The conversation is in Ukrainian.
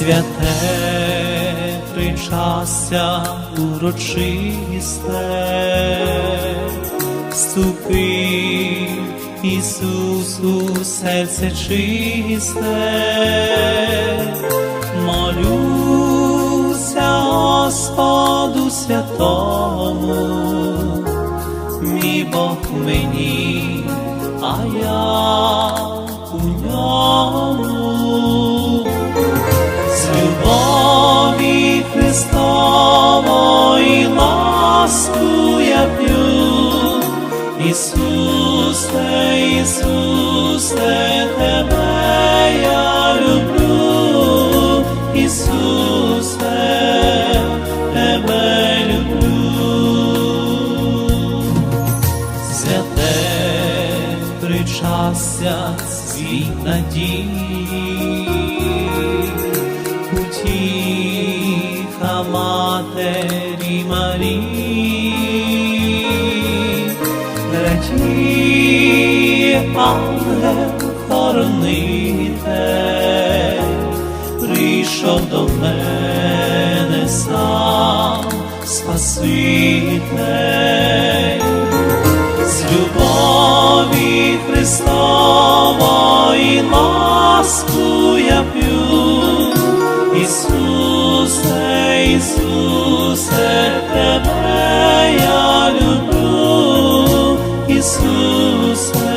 святе причастя урочисте, вступи, Ісус, у серце чисте, молюся Господу святому, мій Бог мені, а я любові Христової ласку я п'ю, Ісусе, Ісусе, Тебе я люблю, Ісусе, Тебе люблю. Святе причастя світ надії, утіха матері Марії, радіє ангел хоронитель, прийшов до мене сам Спаситель. З любові Христової ласку я п'ю, Ісусе, Тебе я люблю, Ісусе,